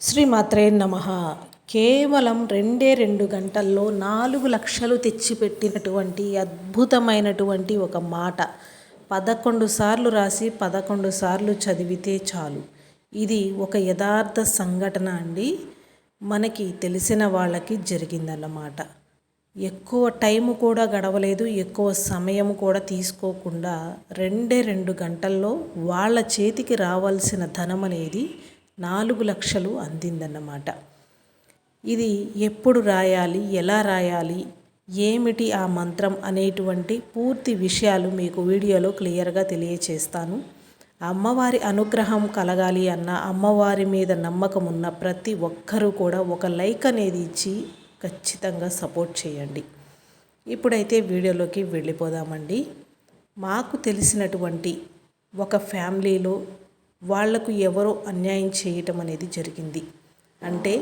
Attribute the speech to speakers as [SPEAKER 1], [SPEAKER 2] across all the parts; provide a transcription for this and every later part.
[SPEAKER 1] శ్రీమాత్రే నమ. కేవలం రెండే రెండు గంటల్లో నాలుగు లక్షలు తెచ్చిపెట్టినటువంటి అద్భుతమైనటువంటి ఒక మాట. పదకొండు సార్లు రాసి పదకొండు సార్లు చదివితే చాలు. ఇది ఒక యథార్థ సంఘటన అండి. మనకి తెలిసిన వాళ్ళకి జరిగిందన్నమాట. ఎక్కువ టైం కూడా గడవలేదు ఎక్కువ సమయం కూడా తీసుకోకుండా రెండే రెండు గంటల్లో వాళ్ళ చేతికి రావాల్సిన ధనం అనేది నాలుగు లక్షలు అందిందన్నమాట. ఇది ఎప్పుడు రాయాలి? ఎలా రాయాలి? ఏమిటి ఆ మంత్రం అనేటువంటి పూర్తి విషయాలు మీకు వీడియోలో క్లియర్గా తెలియచేస్తాను. అమ్మవారి అనుగ్రహం కలగాలి అన్న అమ్మవారి మీద నమ్మకం ఉన్న ప్రతి ఒక్కరూ కూడా ఒక లైక్ అనేది ఇచ్చి ఖచ్చితంగా సపోర్ట్ చేయండి. ఇప్పుడైతే వీడియోలోకి వెళ్ళిపోదామండి. మాకు తెలిసినటువంటి ఒక ఫ్యామిలీలో వాళ్ళకు ఎవరో అన్యాయం చేయటం అనేది జరిగింది. అంటే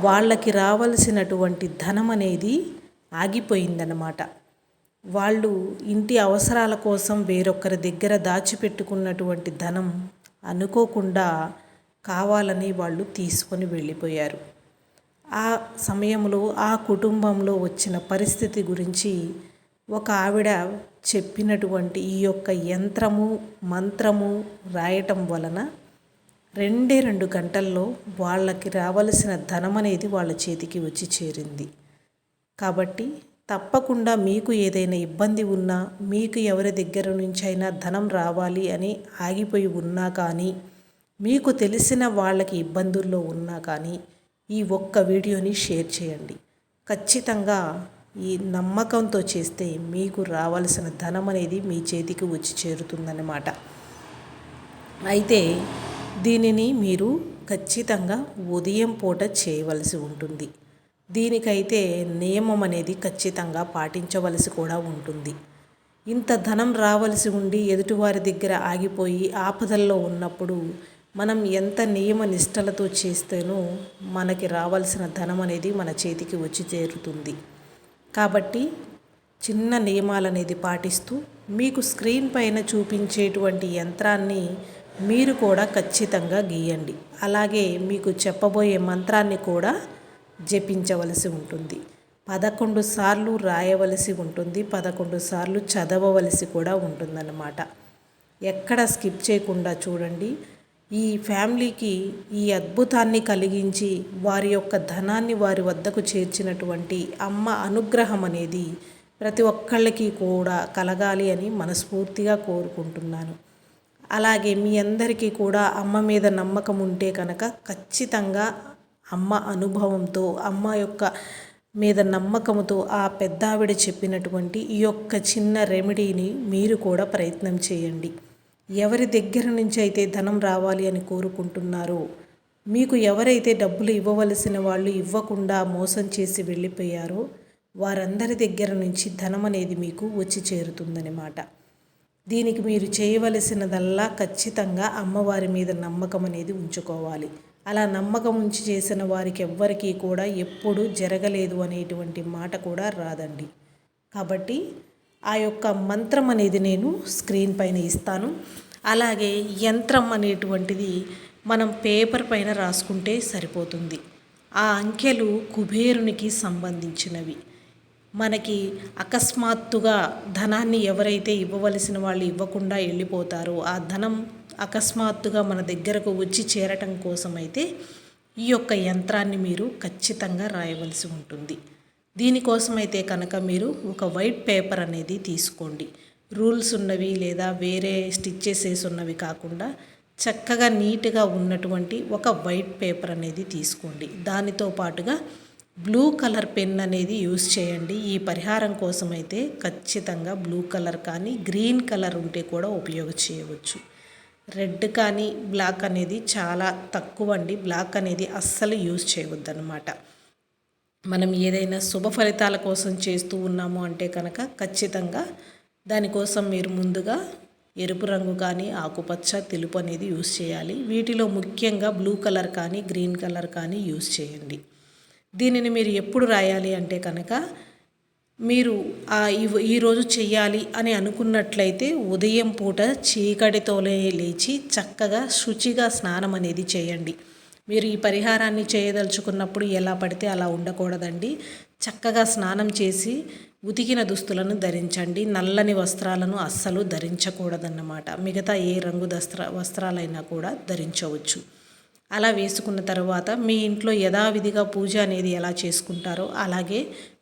[SPEAKER 1] వాళ్ళకి రావలసినటువంటి ధనం అనేది ఆగిపోయిందన్నమాట. వాళ్ళు ఇంటి అవసరాల కోసం వేరొకరి దగ్గర దాచిపెట్టుకున్నటువంటి ధనం అనుకోకుండా కావాలని వాళ్ళు తీసుకొని వెళ్ళిపోయారు. ఆ సమయంలో ఆ కుటుంబంలో వచ్చిన పరిస్థితి గురించి ఒక ఆవిడ చెప్పినటువంటి ఈ యొక్క యంత్రము మంత్రము రాయటం వలన రెండే రెండు గంటల్లో వాళ్ళకి రావలసిన ధనం అనేది వాళ్ళ చేతికి వచ్చి చేరింది. కాబట్టి తప్పకుండా మీకు ఏదైనా ఇబ్బంది ఉన్నా మీకు ఎవరి దగ్గర నుంచి అయినా ధనం రావాలి అని ఆగిపోయి ఉన్నా కానీ మీకు తెలిసిన వాళ్ళకి ఇబ్బందుల్లో ఉన్నా కానీ ఈ ఒక్క వీడియోని షేర్ చేయండి. ఖచ్చితంగా ఈ నమ్మకంతో చేస్తే మీకు రావాల్సిన ధనం అనేది మీ చేతికి వచ్చి చేరుతుందన్నమాట. అయితే దీనిని మీరు ఖచ్చితంగా ఉదయం పూట చేయవలసి ఉంటుంది. దీనికైతే నియమం అనేది ఖచ్చితంగా పాటించవలసి కూడా ఉంటుంది. ఇంత ధనం రావలసి ఉండి ఎదుటివారి దగ్గర ఆగిపోయి ఆపదల్లో ఉన్నప్పుడు మనం ఎంత నియమ నిష్టలతో చేస్తేనో మనకి రావాల్సిన ధనం అనేది మన చేతికి వచ్చి చేరుతుంది. కాబట్టి చిన్న నియమాలు అనేది పాటిస్తూ మీకు స్క్రీన్ పైన చూపించేటువంటి యంత్రాన్ని మీరు కూడా ఖచ్చితంగా గీయండి. అలాగే మీకు చెప్పబోయే మంత్రాన్ని కూడా జపించవలసి ఉంటుంది. పదకొండు సార్లు రాయవలసి ఉంటుంది. పదకొండు సార్లు చదవవలసి కూడా ఉంటుందన్నమాట. ఎక్కడ స్కిప్ చేయకుండా చూడండి. ఈ ఫ్యామిలీకి ఈ అద్భుతాన్ని కలిగించి వారి యొక్క ధనాన్ని వారి వద్దకు చేర్చినటువంటి అమ్మ అనుగ్రహం అనేది ప్రతి ఒక్కళ్ళకి కూడా కలగాలి అని మనస్ఫూర్తిగా కోరుకుంటున్నాను. అలాగే మీ అందరికీ కూడా అమ్మ మీద నమ్మకం ఉంటే కనుక ఖచ్చితంగా అమ్మ అనుభవంతో అమ్మ యొక్క మీద నమ్మకంతో ఆ పెద్దావిడ చెప్పినటువంటి ఈ యొక్క చిన్న రెమెడీని మీరు కూడా ప్రయత్నం చేయండి. ఎవరి దగ్గర నుంచి అయితే ధనం రావాలి అని కోరుకుంటున్నారో? మీకు ఎవరైతే డబ్బులు ఇవ్వవలసిన వాళ్ళు ఇవ్వకుండా మోసం చేసి వెళ్ళిపోయారో వారందరి దగ్గర నుంచి ధనం అనేది మీకు వచ్చి చేరుతుందనమాట దీనికి మీరు చేయవలసినదల్లా ఖచ్చితంగా అమ్మవారి మీద నమ్మకం అనేది ఉంచుకోవాలి. అలా నమ్మకం ఉంచి చేసిన వారికి ఎవ్వరికీ కూడా ఎప్పుడు జరగలేదు అనేటువంటి మాట కూడా రాదండి. కాబట్టి ఆ యొక్క మంత్రం అనేది నేను స్క్రీన్ పైన ఇస్తాను. అలాగే యంత్రం అనేటువంటిది మనం పేపర్ పైన రాసుకుంటే సరిపోతుంది. ఆ అంకెలు కుబేరునికి సంబంధించినవి. మనకి అకస్మాత్తుగా ధనాన్ని ఎవరైతే ఇవ్వవలసిన వాళ్ళు ఇవ్వకుండా వెళ్ళిపోతారో ఆ ధనం అకస్మాత్తుగా మన దగ్గరకు వచ్చి చేరటం కోసమైతే ఈ యొక్క యంత్రాన్ని మీరు ఖచ్చితంగా రాయవలసి ఉంటుంది. దీనికోసమైతే కనుక మీరు ఒక వైట్ పేపర్ అనేది తీసుకోండి. రూల్స్ ఉన్నవి లేదా వేరే స్టిచ్చెస్ ఉన్నవి కాకుండా చక్కగా నీట్గా ఉన్నటువంటి ఒక వైట్ పేపర్ అనేది తీసుకోండి. దానితో పాటుగా బ్లూ కలర్ పెన్ అనేది యూస్ చేయండి. ఈ పరిహారం కోసం అయితే ఖచ్చితంగా బ్లూ కలర్ కానీ గ్రీన్ కలర్ ఉంటే కూడా ఉపయోగ చేయవచ్చు. రెడ్ కానీ బ్లాక్ అనేది చాలా తక్కువ అండి బ్లాక్ అనేది అస్సలు యూజ్ చేయవద్దనమాట మనం ఏదైనా శుభ ఫలితాల కోసం చేస్తూ ఉన్నాము అంటే కనుక ఖచ్చితంగా దానికోసం మీరు ముందుగా ఎరుపు రంగు కానీ ఆకుపచ్చ తెలుపు అనేది యూస్ చేయాలి. వీటిలో ముఖ్యంగా బ్లూ కలర్ కానీ గ్రీన్ కలర్ కానీ యూస్ చేయండి. దీనిని మీరు ఎప్పుడు రాయాలి అంటే కనుక మీరు ఈరోజు చెయ్యాలి అని అనుకున్నట్లయితే ఉదయం పూట చీకటితోనే లేచి చక్కగా శుచిగా స్నానం అనేది చేయండి. మీరు ఈ పరిహారాన్ని చేయదలుచుకున్నప్పుడు ఎలా పడితే అలా ఉండకూడదండి. చక్కగా స్నానం చేసి ఉతికిన దుస్తులను ధరించండి. నల్లని వస్త్రాలను అస్సలు ధరించకూడదన్నమాట. మిగతా ఏ రంగు దస్త్ర వస్త్రాలైనా కూడా ధరించవచ్చు. అలా వేసుకున్న తర్వాత మీ ఇంట్లో యథావిధిగా పూజ అనేది ఎలా చేసుకుంటారో అలాగే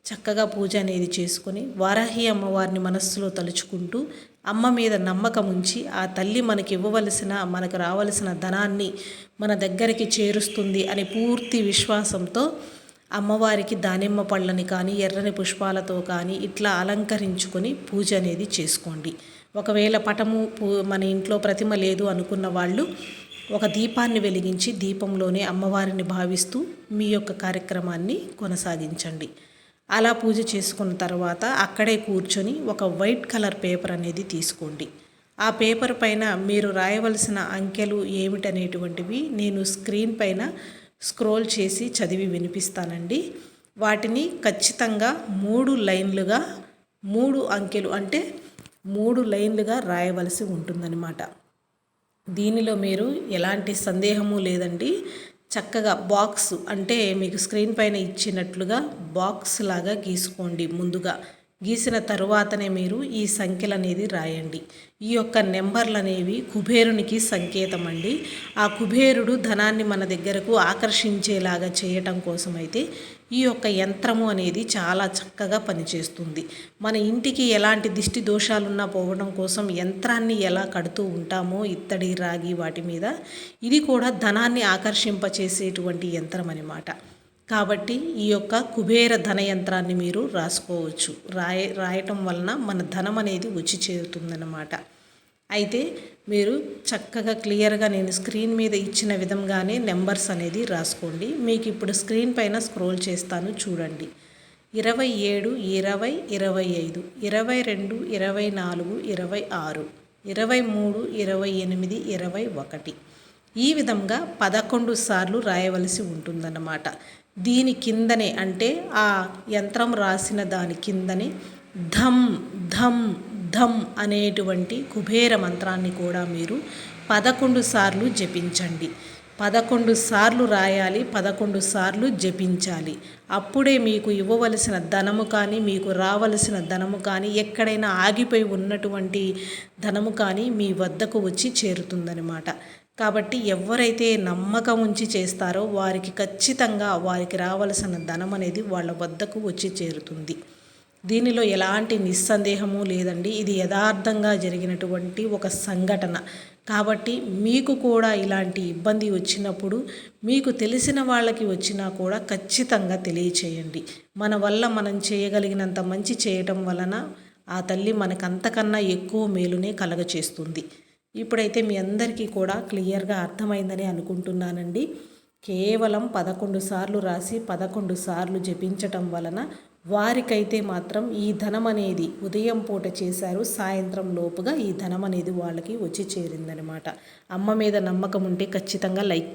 [SPEAKER 1] చక్కగా పూజ అనేది చేసుకొని వారాహి అమ్మవారిని మనస్సులో తలుచుకుంటూ అమ్మ మీద నమ్మకం ఉంచి ఆ తల్లి మనకి ఇవ్వవలసిన మనకు రావలసిన ధనాన్ని మన దగ్గరికి చేరుస్తుంది అని పూర్తి విశ్వాసంతో అమ్మవారికి దానిమ్మ పళ్ళని కానీ ఎర్రని పుష్పాలతో కానీ ఇట్లా అలంకరించుకొని పూజ అనేది చేసుకోండి. ఒకవేళ పటము పూ మన ఇంట్లో ప్రతిమ లేదు అనుకున్న వాళ్ళు ఒక దీపాన్ని వెలిగించి దీపంలోనే అమ్మవారిని భావిస్తూ మీ యొక్క కార్యక్రమాన్ని కొనసాగించండి. అలా పూజ చేసుకున్న తర్వాత అక్కడే కూర్చొని ఒక వైట్ కలర్ పేపర్ అనేది తీసుకోండి. ఆ పేపర్ పైన మీరు రాయవలసిన అంకెలు ఏమిటనేటువంటివి నేను స్క్రీన్ పైన స్క్రోల్ చేసి చదివి వినిపిస్తానండి. వాటిని ఖచ్చితంగా మూడు లైన్లుగా మూడు అంకెలు అంటే మూడు లైన్లుగా రాయవలసి ఉంటుందన్నమాట. దీనిలో మీరు ఎలాంటి సందేహము లేదండి. చక్కగా బాక్స్ అంటే మీకు స్క్రీన్ పైన ఇచ్చినట్లుగా బాక్స్ లాగా గీసుకోండి ముందుగా. గీసిన తరువాతనే మీరు ఈ సంఖ్యలు అనేది రాయండి. ఈ యొక్క నెంబర్లు అనేవి కుబేరునికి సంకేతం అండి. ఆ కుబేరుడు ధనాన్ని మన దగ్గరకు ఆకర్షించేలాగా చేయటం కోసమైతే ఈ యొక్క యంత్రము అనేది చాలా చక్కగా పనిచేస్తుంది. మన ఇంటికి ఎలాంటి దిష్టి దోషాలున్నా పోవడం కోసం యంత్రాన్ని ఎలా కడుతూ ఉంటామో ఇత్తడి రాగి వాటి మీద ఇది కూడా ధనాన్ని ఆకర్షింపచేసేటువంటి యంత్రం అనమాట కాబట్టి ఈ యొక్క కుబేర ధన యంత్రాన్ని మీరు రాసుకోవచ్చు. రాయ రాయటం వలన మన ధనం అనేది వచ్చి చేరుతుందన్నమాట. అయితే మీరు చక్కగా క్లియర్గా నేను స్క్రీన్ మీద ఇచ్చిన విధంగానే నెంబర్స్ అనేది రాసుకోండి. మీకు ఇప్పుడు స్క్రీన్ పైన స్క్రోల్ చేస్తాను చూడండి. ఇరవై ఏడు ఇరవై ఇరవై ఐదు ఇరవై రెండు ఇరవై నాలుగు ఇరవై ఆరు ఇరవై మూడు ఇరవై ఎనిమిది ఇరవై ఒకటి. ఈ విధంగా పదకొండు సార్లు రాయవలసి ఉంటుందన్నమాట. దీని కిందనే అంటే ఆ యంత్రం రాసిన దాని కిందనే ధమ్ ధమ్ ధమ్ అనేటువంటి కుబేర మంత్రాన్ని కూడా మీరు పదకొండు సార్లు జపించండి. పదకొండు సార్లు రాయాలి పదకొండు సార్లు జపించాలి. అప్పుడే మీకు ఇవ్వవలసిన ధనము కానీ మీకు రావలసిన ధనము కానీ ఎక్కడైనా ఆగిపోయి ఉన్నటువంటి ధనము కానీ మీ వద్దకు వచ్చి చేరుతుందనమాట కాబట్టి ఎవరైతే నమ్మకం ఉంచి చేస్తారో వారికి ఖచ్చితంగా వారికి రావలసిన ధనం అనేది వాళ్ళ వద్దకు వచ్చి చేరుతుంది. దీనిలో ఎలాంటి నిస్సందేహము లేదండి. ఇది యథార్థంగా జరిగినటువంటి ఒక సంఘటన. కాబట్టి మీకు కూడా ఇలాంటి ఇబ్బంది వచ్చినప్పుడు మీకు తెలిసిన వాళ్ళకి వచ్చినా కూడా ఖచ్చితంగా తెలియచేయండి. మన వల్ల మనం చేయగలిగినంత మంచి చేయటం వలన ఆ తల్లి మనకంతకన్నా ఎక్కువ మేలునే కలగచేస్తుంది. ఇప్పుడైతే మీ అందరికీ కూడా క్లియర్గా అర్థమైందని అనుకుంటున్నానండి. కేవలం పదకొండు సార్లు రాసి పదకొండు సార్లు జపించటం వలన వారికైతే మాత్రం ఈ ధనం అనేది ఉదయం పూట చేశారు సాయంత్రం లోపుగా ఈ ధనం అనేది వాళ్ళకి వచ్చి చేరిందనమాట అమ్మ మీద నమ్మకం ఉంటే ఖచ్చితంగా లైక్